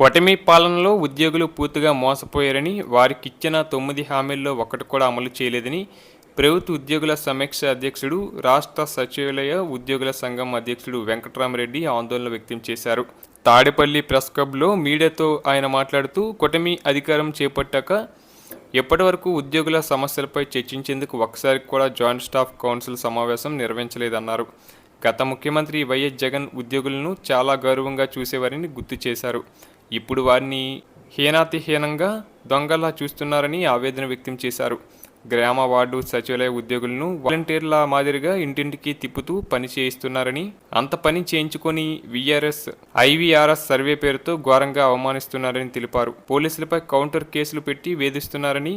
కూటమి పాలనలో ఉద్యోగులు పూర్తిగా మోసపోయారని వారికిచ్చిన తొమ్మిది హామీల్లో ఒకటి కూడా అమలు చేయలేదని ప్రభుత్వ ఉద్యోగుల సమీక్ష అధ్యక్షుడు రాష్ట్ర సచివాలయ ఉద్యోగుల సంఘం అధ్యక్షుడు వెంకటరామరెడ్డి ఆందోళన వ్యక్తం చేశారు. తాడేపల్లి ప్రెస్ క్లబ్లో మీడియాతో ఆయన మాట్లాడుతూ కూటమి అధికారం చేపట్టాక ఇప్పటివరకు ఉద్యోగుల సమస్యలపై చర్చించేందుకు ఒకసారి కూడా జాయింట్ స్టాఫ్ కౌన్సిల్ సమావేశం నిర్వహించలేదన్నారు. గత ముఖ్యమంత్రి వైఎస్ జగన్ ఉద్యోగులను చాలా గౌరవంగా చూసేవారని గుర్తు చేశారు. ఇప్పుడు వారిని హీనాతిహీనంగా దొంగలా చూస్తున్నారని ఆవేదన వ్యక్తం చేశారు. గ్రామ వార్డు సచివాలయ ఉద్యోగులను వాలంటీర్ల మాదిరిగా ఇంటింటికి తిప్పుతూ పని చేయిస్తున్నారని అంత పని చేయించుకొని విఆర్ఎస్ ఐవీఆర్ఎస్ సర్వే పేరుతో ఘోరంగా అవమానిస్తున్నారని తెలిపారు. పోలీసులపై కౌంటర్ కేసులు పెట్టి వేధిస్తున్నారని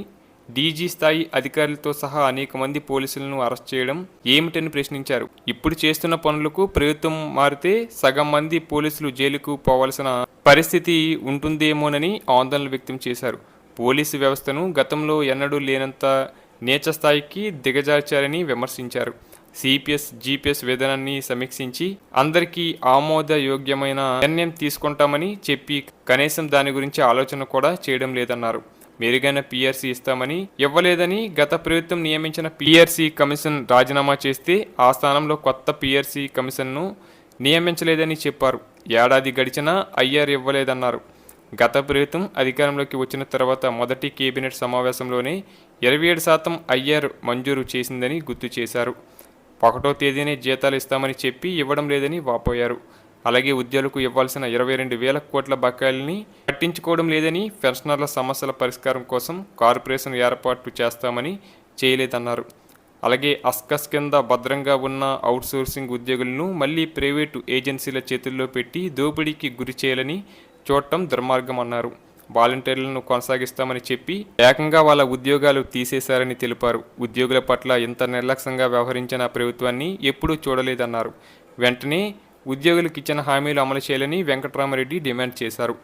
డీజీ స్థాయి అధికారులతో సహా అనేక మంది పోలీసులను అరెస్ట్ చేయడం ఏమిటని ప్రశ్నించారు. ఇప్పుడు చేస్తున్న పనులకు ప్రభుత్వం మారితే సగం మంది పోలీసులు జైలుకు పోవలసిన పరిస్థితి ఉంటుందేమోనని ఆందోళన వ్యక్తం చేశారు. పోలీసు వ్యవస్థను గతంలో ఎన్నడూ లేనంత నీచ స్థాయికి దిగజార్చారని విమర్శించారు. సిపిఎస్ జీపీఎస్ విధానాన్ని సమీక్షించి అందరికీ ఆమోదయోగ్యమైన నిర్ణయం తీసుకుంటామని చెప్పి కనీసం దాని గురించి ఆలోచన కూడా చేయడం లేదన్నారు. మెరుగైన పిఆర్సీ ఇస్తామని ఇవ్వలేదని గత ప్రభుత్వం నియమించిన పిఆర్సీ కమిషన్ రాజీనామా చేస్తే ఆ స్థానంలో కొత్త పిఆర్సీ కమిషన్ను నియమించలేదని చెప్పారు. ఏడాది గడిచినా ఐఆర్ ఇవ్వలేదన్నారు. గత ప్రభుత్వం అధికారంలోకి వచ్చిన తర్వాత మొదటి కేబినెట్ సమావేశంలోనే ఇరవై ఏడు శాతం ఐఆర్ మంజూరు చేసిందని గుర్తు చేశారు. ఒకటో తేదీనే జీతాలు ఇస్తామని చెప్పి ఇవ్వడం లేదని వాపోయారు. అలాగే ఉద్యోగులకు ఇవ్వాల్సిన ఇరవై రెండు వేల కోట్ల బకాయిల్ని పట్టించుకోవడం లేదని పెన్షనర్ల సమస్యల పరిష్కారం కోసం కార్పొరేషన్ ఏర్పాటు చేస్తామని చేయలేదన్నారు. అలాగే అస్కస్ కింద భద్రంగా ఉన్న అవుట్సోర్సింగ్ ఉద్యోగులను మళ్ళీ ప్రైవేటు ఏజెన్సీల చేతుల్లో పెట్టి దోపిడీకి గురి చేయాలని చూడటం దుర్మార్గం అన్నారు. వాలంటీర్లను కొనసాగిస్తామని చెప్పి ఏకంగా వాళ్ళ ఉద్యోగాలు తీసేశారని తెలిపారు. ఉద్యోగుల పట్ల ఇంత నిర్లక్ష్యంగా వ్యవహరించిన ప్రభుత్వాన్ని ఎప్పుడూ చూడలేదన్నారు. వెంటనే ఉద్యోగులకు ఇచ్చిన హామీలు అమలు చేయాలని వెంకటరామరెడ్డి డిమాండ్ చేశారు.